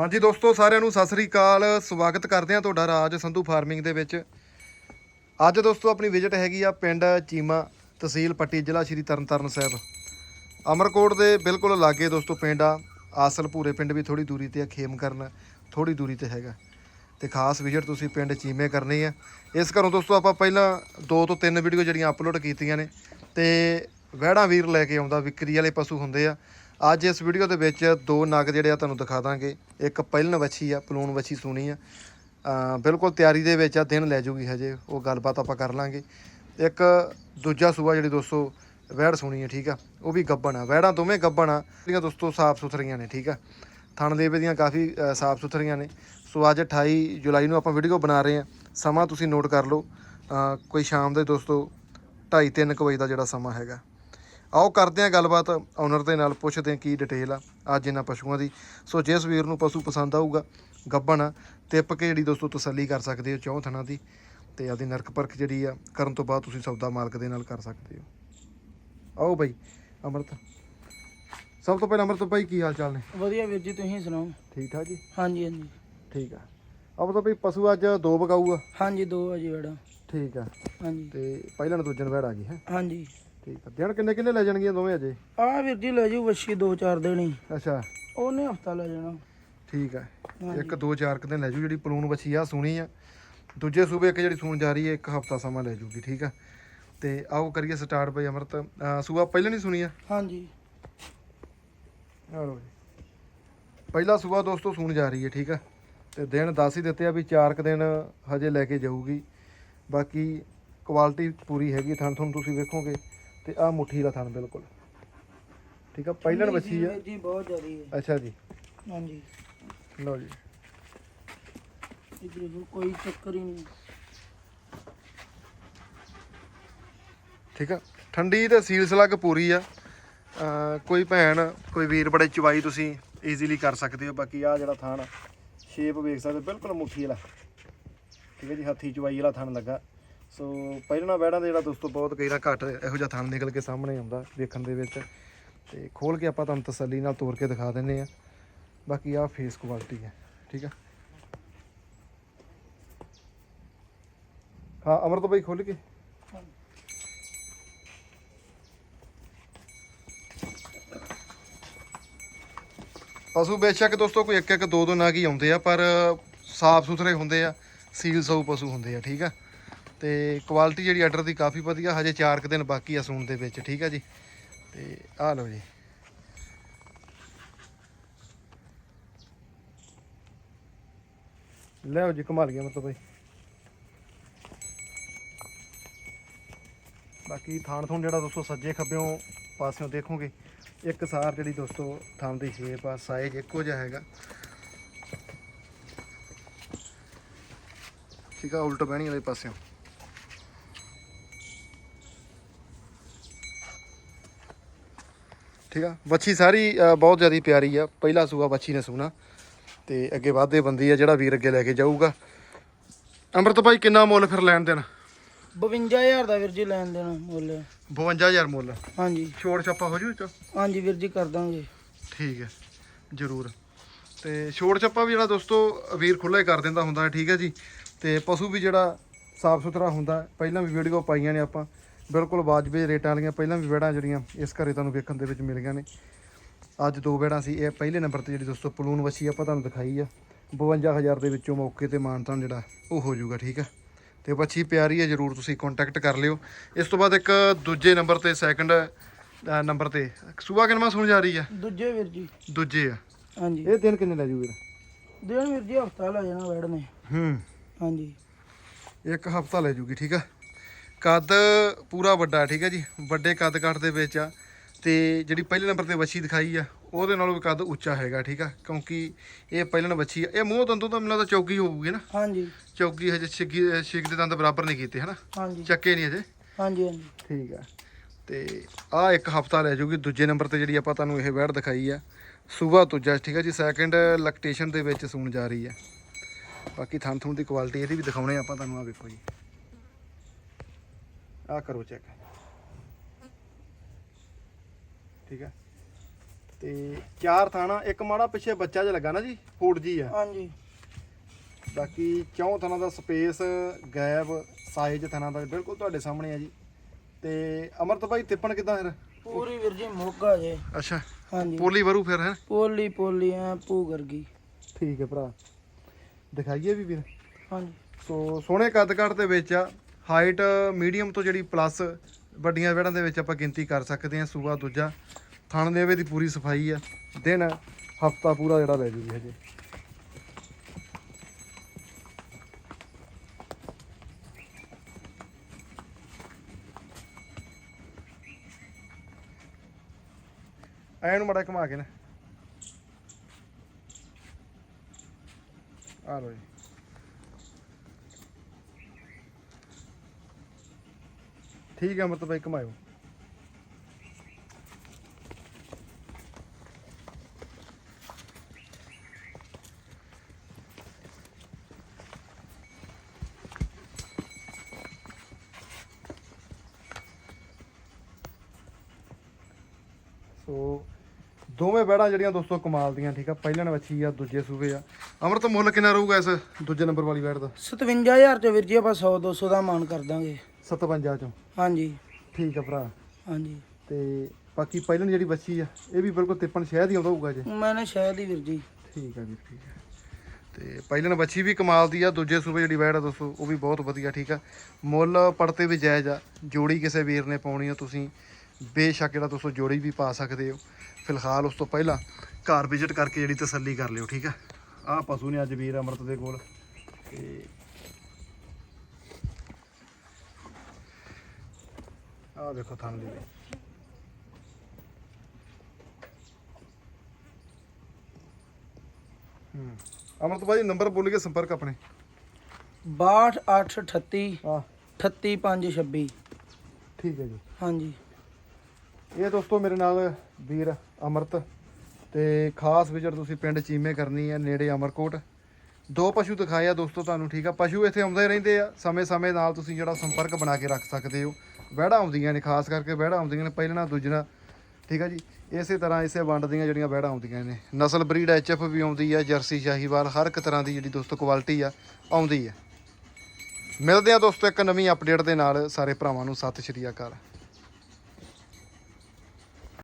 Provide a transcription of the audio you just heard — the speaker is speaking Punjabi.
ਹਾਂਜੀ ਦੋਸਤੋ, ਸਾਰਿਆਂ ਨੂੰ ਸਤਿ ਸ੍ਰੀ ਅਕਾਲ। ਸਵਾਗਤ ਕਰਦੇ ਹਾਂ ਤੁਹਾਡਾ ਰਾਜ ਸੰਧੂ ਫਾਰਮਿੰਗ ਦੇ ਵਿੱਚ। ਅੱਜ ਦੋਸਤੋ, ਆਪਣੀ ਵਿਜ਼ਿਟ ਹੈਗੀ ਆ ਪਿੰਡ ਚੀਮਾ ਤਹਿਸੀਲ ਪੱਟੀ, ਜ਼ਿਲ੍ਹਾ ਸ਼੍ਰੀ ਤਰਨਤਾਰਨ ਸਾਹਿਬ। ਅਮਰਕੋਟ ਦੇ ਬਿਲਕੁਲ ਲਾਗੇ ਦੋਸਤੋ, ਪਿੰਡ ਆ। ਆਸਲਪੂਰੇ ਪਿੰਡ ਵੀ ਥੋੜੀ ਦੂਰੀ ਤੇ ਆ, ਖੇਮ ਕਰਨ ਥੋੜੀ ਦੂਰੀ ਤੇ ਹੈਗਾ। ਤੇ ਖਾਸ ਵਿਜ਼ਿਟ ਤੁਸੀਂ ਪਿੰਡ ਚੀਮੇ ਕਰਨੀ ਆ। ਇਸ ਘਰੋਂ ਦੋਸਤੋ, ਆਪਾਂ ਪਹਿਲਾਂ ਦੋ ਤੋਂ ਤਿੰਨ ਵੀਡੀਓ ਜਿਹੜੀਆਂ ਅਪਲੋਡ ਕੀਤੀਆਂ ਨੇ, ਤੇ ਵਹਿੜਾ ਵੀਰ ਲੈ ਕੇ ਆਉਂਦਾ, ਵਿਕਰੀ ਵਾਲੇ ਪਸ਼ੂ ਹੁੰਦੇ ਆ। ਅੱਜ ਇਸ ਵੀਡੀਓ ਦੇ ਵਿੱਚ ਦੋ ਨਗ ਜਿਹੜੇ ਆ ਤੁਹਾਨੂੰ ਦਿਖਾ ਦਾਂਗੇ। ਇੱਕ ਪਹਿਲਨ ਵੱਛੀ ਆ ਪਲੂਣ ਵੱਛੀ ਸੂਣੀ ਆ। ਬਿਲਕੁਲ ਤਿਆਰੀ ਦੇ ਵਿੱਚ ਆ, ਦਿਨ ਲੈ ਜੂਗੀ ਹਜੇ, ਉਹ ਗੱਲਬਾਤ ਆਪਾਂ ਕਰ ਲਾਂਗੇ। ਇੱਕ ਦੂਜਾ ਸੂਆ ਜਿਹੜੀ ਦੋਸਤੋ ਵਹਿੜ ਸੁਣੀ ਹੈ ਠੀਕ ਆ। ਉਹ ਵੀ ਗੱਬਣ ਆ। ਵਹਿੜਾਂ ਦੋਵੇਂ ਗੱਬਣ ਆ। ਜਿਹੜੀਆਂ ਦੋਸਤੋ ਸਾਫ਼ ਸੁਥਰੀਆਂ ਨੇ, ਠੀਕ ਆ। ਥਣ ਲੇਵੇ ਦੀਆਂ ਕਾਫੀ ਸਾਫ਼ ਸੁਥਰੀਆਂ ਨੇ। ਸੋ ਅੱਜ 28 ਜੁਲਾਈ ਨੂੰ ਆਪਾਂ ਵੀਡੀਓ ਬਣਾ ਰਹੇ ਆ। ਸਮਾਂ ਤੁਸੀਂ ਨੋਟ ਕਰ ਲਓ। ਕੋਈ ਸ਼ਾਮ ਦੇ ਦੋਸਤੋ 2:30 3 ਵਜੇ ਦਾ ਜਿਹੜਾ ਸਮਾਂ ਹੈਗਾ। ਆਓ ਕਰਦੇ ਹਾਂ ਗੱਲਬਾਤ ਓਨਰ ਦੇ ਨਾਲ ਪੁੱਛਦੇ ਹਾਂ ਕੀ ਡਿਟੇਲ ਆ ਅੱਜ ਇਹਨਾਂ ਪਸ਼ੂਆਂ ਦੀ। ਸੋ ਜਿਸ ਵੀਰ ਨੂੰ ਪਸ਼ੂ ਪਸੰਦ ਆਊਗਾ ਗੱਬਣ ਆ ਤਿੱਪ ਕੇ ਜਿਹੜੀ ਦੋਸਤੋ ਤਸੱਲੀ ਕਰ ਸਕਦੇ ਹੋ ਚੌਂ ਥਣਾ ਦੀ ਤੇ ਆਦੀ ਨਰਕ ਪਰਖ ਜਿਹੜੀ ਆ ਕਰਨ ਤੋਂ ਬਾਅਦ ਤੁਸੀਂ ਸੌਦਾ ਮਾਲਕ ਦੇ ਨਾਲ ਕਰ ਸਕਦੇ ਹੋ। ਆਓ ਬਾਈ ਅਮਰਤ। ਸਭ ਤੋਂ ਪਹਿਲਾਂ ਅਮਰਤ ਭਾਈ ਕੀ ਹਾਲ ਚਾਲ ਨੇ? ਵਧੀਆ ਵੀਰ ਜੀ ਤੁਸੀਂ ਸੁਣਾਓ? ਠੀਕ ਠਾਕ ਜੀ? ਹਾਂਜੀ ਹਾਂਜੀ। ਠੀਕ ਆ। ਅਮਰਤ ਭਾਈ ਪਸ਼ੂ ਅੱਜ ਦੋ ਬਕਾਊ ਆ ਹਾਂਜੀ ਦੋ ਆ ਜੀ ਵੜਾ। ਠੀਕ ਆ। ਹਾਂਜੀ। ਤੇ ਪਹਿਲਾਂ ਨੂੰ ਦੂਜੇ ਨੂੰ ਵੈੜ ਆ ਗਈ ਹੈ? ਹਾਂਜੀ। ਠੀਕ ਆ। ਦਿਨ ਕਿੰਨੇ ਕਿੰਨੇ ਲੈ ਜਾਣਗੀਆਂ ਦੋਵੇਂ ਅਜੇ? ਆ ਵੀਰ ਜੀ ਲੈ ਜੂ ਵੱਛੀ ਦੋ ਚਾਰ ਦਿਨ ਹੀ ਅੱਛਾ। ਉਹਨੇ ਹਫਤਾ ਲੈ ਜਾਣਾ। ਠੀਕ ਆ। ਇੱਕ ਦੋ ਚਾਰ ਕੁ ਦਿਨ ਲੈ ਜੂ ਜਿਹੜੀ ਪਲੂਣ ਵੱਛੀ ਆ ਸੁਣੀ ਆ। ਦੂਜੇ ਸੂਬੇ ਇੱਕ ਜਿਹੜੀ ਸੂਣ ਜਾ ਰਹੀ ਹੈ ਇੱਕ ਹਫਤਾ ਸਮਾਂ ਲੈ ਜੂਗੀ ਠੀਕ ਆ। ਤੇ ਆਓ ਕਰੀਏ ਸਟਾਰਟ ਬਈ ਅਮਰਤ। ਸੂਆ ਪਹਿਲਾਂ ਨਹੀਂ ਸੁਣੀ ਆ ਹਾਂਜੀ। ਆ ਲਓ ਜੀ। ਪਹਿਲਾ ਸੂਆ ਦੋਸਤੋ ਸੂਣ ਜਾ ਰਹੀ ਹੈ ਠੀਕ ਆ। ਤੇ ਦਿਨ ਦੱਸ ਹੀ ਦਿੱਤੇ ਆ ਵੀ ਚਾਰ ਕੁ ਦਿਨ ਹਜੇ ਲੈ ਕੇ ਜਾਊਗੀ। ਬਾਕੀ ਕੁਆਲਿਟੀ ਪੂਰੀ ਹੈਗੀ ਥਣ ਤੁਹਾਨੂੰ ਤੁਸੀਂ ਵੇਖੋਗੇ। ਤੇ ਆ ਮੁੱਠੀ ਦਾ ਥਣ ਬਿਲਕੁਲ। ਠੀਕ ਆ ਪਹਿਲਣ ਵੱਛੀ ਆ। ਜੀ ਬਹੁਤ ਜ਼ਿਆਦੀ ਹੈ। ਅੱਛਾ ਜੀ। ਹਾਂਜੀ। ਲਓ ਜੀ। ਇਧਰ ਕੋਈ ਚੱਕਰ ਹੀ ਨਹੀਂ। ਠੀਕ ਆ ਠੰਡੀ ਤੇ ਸੀਲ ਸਲੱਗ ਪੂਰੀ ਆ। ਕੋਈ ਭੈਣ ਕੋਈ ਵੀਰ ਬੜੇ ਚਵਾਈ ਤੁਸੀਂ ਈਜ਼ੀਲੀ ਕਰ ਸਕਦੇ ਹੋ ਬਾਕੀ ਆ ਜਿਹੜਾ ਥਣ ਸ਼ੇਪ ਵੇਖ ਸਕਦੇ ਬਿਲਕੁਲ ਮੁੱਠੀ ਵਾਲਾ। ਠੀਕ ਹੈ ਜੀ ਹੱਥੀ ਚਵਾਈ ਵਾਲਾ ਥਣ ਲੱਗਾ। ਸੋ ਪਹਿਲਾਂ ਬੈੜਾਂ ਦੇ ਜਿਹੜਾ ਦੋਸਤੋ ਬਹੁਤ ਕਈ ਵਾਰ ਘੱਟ ਇਹੋ ਜਿਹਾ ਥਣ ਨਿਕਲ ਕੇ ਸਾਹਮਣੇ ਆਉਂਦਾ ਦੇਖਣ ਦੇ ਵਿੱਚ। ਤੇ ਖੋਲ ਕੇ ਆਪਾਂ ਤੁਹਾਨੂੰ ਤਸੱਲੀ ਨਾਲ ਤੋੜ ਕੇ ਦਿਖਾ ਦਿੰਨੇ ਆ ਬਾਕੀ ਆ ਫੇਸ ਕੁਆਲਿਟੀ ਹੈ, ਠੀਕ ਆ ਹਾਂ, ਅਮਰਤ ਭਾਈ ਖੋਲ ਕੇ। ਪਸ਼ੂ ਬੇਸ਼ੱਕ ਦੋਸਤੋ ਕੋਈ ਇੱਕ ਇੱਕ, ਦੋ ਦੋ ਨਗ ਹੀ ਆਉਂਦੇ ਆ, ਪਰ ਸਾਫ਼ ਸੁਥਰੇ ਹੁੰਦੇ ਆ ਸੀਲ ਸੌ ਪਸ਼ੂ ਹੁੰਦੇ ਆ, ਠੀਕ ਆ? ਤੇ ਕੁਆਲਿਟੀ ਜਿਹੜੀ ਆਰਡਰ ਦੀ ਕਾਫੀ ਵਧੀਆ, ਹਜੇ 4 ਕੁ ਦਿਨ ਬਾਕੀ ਆ ਸੂਣ ਦੇ ਵਿੱਚ, ਠੀਕ ਆ ਜੀ? ਤੇ ਆਹ ਲਓ ਜੀ। ਲਿਆਓ ਜੀ ਕਮਾਲ ਗਿਆ ਮਤਲਬ ਬਈ ਬਾਕੀ ਥਾਣ ਥੂਣ ਜਿਹੜਾ ਦੋਸਤੋ ਸੱਜੇ ਖੱਬਿਓਂ ਪਾਸਿਓਂ ਦੇਖੋਗੇ, ਇੱਕ ਸਾਰ ਜਿਹੜੀ ਦੋਸਤੋ ਥਾਂ ਦੀ ਸ਼ੇਪ ਆ ਸਾਈਜ਼ ਇੱਕੋ ਜਿਹਾ ਹੈਗਾ। ਠੀਕ ਆ, ਉਲਟ ਬਹਿਣੀ ਵਾਲੇ ਪਾਸਿਓਂ। ਠੀਕ ਆ? ਬੱਚੀ ਸਾਰੀ ਬਹੁਤ ਜ਼ਿਆਦਾ ਪਿਆਰੀ ਆ। ਪਹਿਲਾ ਸੂਆ ਬੱਚੀ ਨੇ ਸੂਣਾ। ਤੇ ਅੱਗੇ ਵਾਧੇ ਬੰਦੀ ਆ ਜਿਹੜਾ ਵੀਰ ਅੱਗੇ ਲੈ ਕੇ ਜਾਊਗਾ। ਅੰਮ੍ਰਿਤ ਭਾਈ ਕਿੰਨਾ ਮੁੱਲ ਫਿਰ ਲੈਣ ਦੇਣ? 52000 ਦਾ ਵੀਰ ਜੀ ਲੈਣ ਦੇਣਾ ਮੁੱਲ। 52000 ਮੁੱਲ। ਹਾਂਜੀ। ਛੋੜ ਛਾਪਾ ਹੋ ਜੂ 'ਚੋਂ ਹਾਂਜੀ ਵੀਰ ਜੀ ਕਰ ਦਾਂਗੇ। ਠੀਕ ਹੈ ਜ਼ਰੂਰ। ਤੇ ਛੋੜ ਛੱਪਾ ਵੀ ਜਿਹੜਾ ਦੋਸਤੋ ਵੀਰ ਖੁੱਲ੍ਹਾ ਹੀ ਕਰ ਦਿੰਦਾ ਹੁੰਦਾ ਹੈ ਠੀਕ ਹੈ ਜੀ। ਤੇ ਪਸ਼ੂ ਵੀ ਜਿਹੜਾ ਸਾਫ਼ ਸੁਥਰਾ ਹੁੰਦਾ। ਪਹਿਲਾਂ ਵੀ ਵੀਡੀਓ ਪਾਈਆਂ ਨੇ ਆਪਾਂ। ਬਿਲਕੁਲ ਵਾਜਬੇ ਰੇਟਾਂ ਵਾਲੀਆਂ ਪਹਿਲਾਂ ਵੀ ਵੇੜਾਂ ਜਿਹੜੀਆਂ ਇਸ ਘਰੇ ਤੁਹਾਨੂੰ ਵੇਖਣ ਦੇ ਵਿੱਚ ਮਿਲੀਆਂ ਨੇ। ਅੱਜ ਦੋ ਵੇੜਾਂ ਸੀ ਇਹ ਪਹਿਲੇ ਨੰਬਰ ਤੇ ਜਿਹੜੀ ਦੋਸਤੋ ਪਲੂਨ ਵਸੀ ਆਪਾਂ ਤੁਹਾਨੂੰ ਦਿਖਾਈ ਆ। 52000 ਦੇ ਵਿੱਚੋਂ ਮੌਕੇ ਤੇ ਮਾਨਤਾਨ ਜਿਹੜਾ ਉਹ ਹੋ ਜਾਊਗਾ ਠੀਕ ਹੈ ਤੇ ਬੱਚੀ ਪਿਆਰੀ ਹੈ ਜਰੂਰ ਤੁਸੀਂ ਕੰਟੈਕਟ ਕਰ ਲਿਓ। ਇਸ ਤੋਂ ਬਾਅਦ ਇੱਕ ਦੂਜੇ ਨੰਬਰ ਤੇ ਸੈਕੰਡ ਨੰਬਰ ਤੇ ਸੂਬਾ ਕਿਨਮਾ ਸੁਣ ਜਾ ਰਹੀ ਆ? ਦੂਜੇ ਵੀਰ ਜੀ। ਦੂਜੇ ਆ। ਹਾਂਜੀ। ਇਹ ਦਿਨ ਕਿੰਨੇ ਲੈ ਜੂ ਵੀਰ? ਦਿਨ ਵੀਰ ਜੀ ਹਫਤਾ ਲੈ ਜਾਣਾ ਵੜ ਨੇ। ਹੂੰ। ਹਾਂਜੀ। ਇੱਕ ਹਫਤਾ ਲੈ ਜੂਗੀ ਠੀਕ ਆ? ਕੱਦ ਪੂਰਾ ਵੱਡਾ ਠੀਕ ਹੈ ਜੀ? ਵੱਡੇ ਕੱਦ ਕੱਟ ਦੇ ਵਿੱਚ ਆ। ਤੇ ਜਿਹੜੀ ਪਹਿਲੇ ਨੰਬਰ ਤੇ ਵੱਛੀ ਦਿਖਾਈ ਆ ਉਹਦੇ ਨਾਲੋਂ ਵੀ ਕੱਦ ਉੱਚਾ ਹੈਗਾ ਠੀਕ ਆ? ਕਿਉਂਕਿ ਇਹ ਪਹਿਲਣ ਵੱਛੀ ਆ। ਇਹ ਮੂੰਹ ਦੰਦੋਂ ਤਾਂ ਮੈਨੂੰ ਲੱਗਦਾ ਚੌਕੀ ਹੋਊਗੀ ਨਾ? ਹਾਂਜੀ। ਚੌਕੀ ਹਜੇ ਛਿੱਗੀ ਛਿੱਗ ਦੇ ਦੰਦ ਬਰਾਬਰ ਨਹੀਂ ਕੀਤੇ ਹਨਾ? ਹਾਂਜੀ। ਚੱਕੇ ਨਹੀਂ ਹਜੇ? ਹਾਂਜੀ ਹਾਂਜੀ। ਠੀਕ ਆ। ਤੇ ਆ ਇੱਕ ਹਫਤਾ ਲੈ ਜੂਗੀ ਦੂਜੇ ਨੰਬਰ ਤੇ ਜਿਹੜੀ ਆਪਾਂ ਤੁਹਾਨੂੰ ਇਹ ਵੈੜ ਦਿਖਾਈ ਆ ਸੂਬਾ ਦੂਜਾ ਠੀਕ ਆ ਜੀ? ਸੈਕੰਡ ਲੈਕਟੇਸ਼ਨ ਦੇ ਵਿੱਚ ਸੂਣ ਜਾ ਰਹੀ ਆ। ਬਾਕੀ ਥਣ ਥੂਣ ਦੀ ਕੁਆਲਿਟੀ ਇਹਦੀ ਵੀ ਦਿਖਾਉਣੇ ਆਪਾਂ ਤੁਹਾਨੂੰ ਆ ਵੇਖੋ ਜੀ। ਆ ਕਰੋ ਚੈੱਕ। ਠੀਕ ਆ? ਤੇ ਚਾਰ ਥਾਣਾ ਇੱਕ ਮਾੜਾ ਪਿੱਛੇ ਬੱਚਾ ਜਿਹਾ ਲੱਗਾ ਨਾ ਜੀ ਫੂਡ ਜੀ ਆ। ਹਾਂਜੀ। ਬਾਕੀ ਚੌਂ ਥਾਣਾ ਦਾ ਸਪੇਸ ਗੈਪ ਸਾਈਜ਼ ਥਾਣਾ ਦਾ ਬਿਲਕੁਲ ਤੁਹਾਡੇ ਸਾਹਮਣੇ ਆ ਜੀ। ਤੇ ਅਮਰਤ ਭਾਈ ਤਿੱਪਣ ਕਿਦਾਂ ਫਿਰ? ਪੂਰੀ ਵੀਰ ਜੀ ਮੋਗਾ ਜੇ। ਅੱਛਾ। ਹਾਂਜੀ। ਪੋਲੀ ਵਰੂ ਫਿਰ ਹੈ? ਪੋਲੀ ਪੋਲੀ ਐ ਭੂ ਵਰਗੀ ਠੀਕ ਹੈ ਭਰਾ। ਦਿਖਾਈਏ ਵੀ ਵੀਰ ਹਾਂਜੀ। ਸੋ ਸੋਹਣੇ ਕੱਦ ਕੱਟ ਦੇ ਵਿੱਚ ਆ। ਹਾਈਟ ਮੀਡੀਅਮ ਤੋਂ ਜਿਹੜੀ ਪਲੱਸ ਵੱਡੀਆਂ ਵੇੜਾਂ ਦੇ ਵਿੱਚ ਆਪਾਂ ਗਿਣਤੀ ਕਰ ਸਕਦੇ ਹਾਂ, ਸੂਆ ਦੂਜਾ। ਥਣ ਦੇਵੇ ਦੀ ਪੂਰੀ ਸਫ਼ਾਈ ਆ। ਦਿਨ, ਹਫਤਾ ਪੂਰਾ ਜਿਹੜਾ ਲੈ ਜੂਗੀ ਹਜੇ। ਐ ਨੂੰ ਮੜਾ ਘੁਮਾ ਕੇ ਨਾ। ਆ ਲੋ ਜੀ। ਠੀਕ ਹੈ ਮਤਲਬ ਬਾਈ ਘੁਮਾਇਓ ਸੋ, ਦੋਵੇਂ ਬੈੜਾਂ ਜਿਹੜੀਆਂ ਦੋਸਤੋ ਕਮਾਲ ਦੀਆਂ, ਠੀਕ ਆ, ਪਹਿਲਣ ਵੱਛੀ ਆ, ਦੂਜੇ ਸੂਬੇ ਆ। ਅਮਰਤ ਮੁੱਲ ਕਿੰਨਾ ਰਹੂਗਾ ਇਸ ਦੂਜੇ ਨੰਬਰ ਵਾਲੀ ਬੈੜ ਦਾ? 57000 ਚ ਵੀਰ ਜੀ ਆਪਾਂ 100 200 ਦਾ ਮਾਨ ਕਰ ਦਾਂਗੇ। 57 ਚੋਂ। ਹਾਂਜੀ। ਠੀਕ ਆ ਭਰਾ। ਹਾਂਜੀ। ਤੇ ਬਾਕੀ ਪਹਿਲਣ ਜਿਹੜੀ ਵੱਛੀ ਆ ਇਹ ਵੀ ਬਿਲਕੁਲ ਤਿੱਪਣ ਸ਼ਹਿਦ ਹੀ ਆਉਂਦਾ ਹੋਊਗਾ ਜੇ। ਮੈਨੇ ਸ਼ਾਇਦ ਹੀ ਵੀਰ ਜੀ। ਠੀਕ ਆ ਜੀ ਠੀਕ ਆ। ਤੇ ਪਹਿਲਣ ਵੱਛੀ ਵੀ ਕਮਾਲ ਦੀ ਆ ਦੂਜੇ ਸੂਬੇ ਜਿਹੜੀ ਬੈੜ ਆ ਦੋਸਤੋ ਉਹ ਵੀ ਬਹੁਤ ਵਧੀਆ ਠੀਕ ਆ। ਮੁੱਲ ਪੜਤੇ ਵੀ ਜਾਇਜ਼ ਆ ਜੋੜੀ ਕਿਸੇ ਵੀਰ ਨੇ ਪਾਉਣੀ ਆ ਤੁਸੀਂ ਬੇਸ਼ੱਕ ਜਿਹੜਾ ਦੋਸਤੋ ਜੋੜੀ ਵੀ ਪਾ ਸਕਦੇ ਹੋ। ਫਿਲਹਾਲ ਉਸ ਤੋਂ ਪਹਿਲਾਂ ਘਰ ਵਿਜ਼ਿਟ ਕਰਕੇ ਜਿਹੜੀ ਤਸੱਲੀ ਕਰ ਲਿਓ ਠੀਕ ਆ। ਆਹ ਪਸ਼ੂ ਨੇ ਅੱਜ ਵੀਰ ਅਮਰਤ ਦੇ ਕੋਲ ਤੇ ਆਹ ਦੇਖੋ ਥਣ ਦੀ। ਵੀ। ਹੂੰ। ਅਮਰਤ ਭਾਜੀ ਨੰਬਰ ਬੋਲ ਕੇ ਸੰਪਰਕ ਆਪਣੇ। 62838 ਆ 38526 ਠੀਕ ਹੈ ਜੀ। ਹਾਂਜੀ। ਇਹ ਦੋਸਤੋ ਮੇਰੇ ਨਾਲ ਵੀਰ ਅਮਰਤ ਤੇ ਖਾਸ ਵਿਜ਼ਿਟ ਤੁਸੀਂ ਪਿੰਡ ਚੀਮੇ ਕਰਨੀ ਹੈ ਨੇੜੇ ਅਮਰਕੋਟ। ਦੋ ਪਸ਼ੂ ਦਿਖਾਏ ਆ ਦੋਸਤੋ ਤੁਹਾਨੂੰ ਠੀਕ ਆ? ਪਸ਼ੂ ਇੱਥੇ ਆਉਂਦੇ ਰਹਿੰਦੇ ਆ ਸਮੇਂ-ਸਮੇਂ ਨਾਲ ਤੁਸੀਂ ਜਿਹੜਾ ਸੰਪਰਕ ਬਣਾ ਕੇ ਰੱਖ ਸਕਦੇ ਹੋ। ਵਹਿੜਾ ਆਉਂਦੀਆਂ ਨੇ, ਖਾਸ ਕਰਕੇ ਵਹਿੜਾ ਆਉਂਦੀਆਂ ਨੇ ਪਹਿਲਣਾ ਦੂਜਣਾ ਠੀਕ ਆ ਜੀ? ਇਸੇ ਤਰ੍ਹਾਂ ਇਸੇ ਵੰਡ ਦੀਆਂ ਜਿਹੜੀਆਂ ਵਹਿੜਾ ਆਉਂਦੀਆਂ ਨੇ। ਨਸਲ ਬਰੀਡ ਐਚਐਫ ਵੀ ਆਉਂਦੀ ਆ, ਜਰਸੀ ਸ਼ਾਹੀਵਾਲ, ਹਰ ਇੱਕ ਤਰ੍ਹਾਂ ਦੀ ਜਿਹੜੀ ਦੋਸਤੋ ਕੁਆਲਿਟੀ ਆ, ਆਉਂਦੀ ਆ। ਮਿਲਦੇ ਆ ਦੋਸਤੋ ਇੱਕ ਨਵੀਂ ਅਪਡੇਟ ਦੇ ਨਾਲ, ਸਾਰੇ ਭਰਾਵਾਂ ਨੂੰ ਸਤਿ ਸ਼੍ਰੀ ਅਕਾਲ।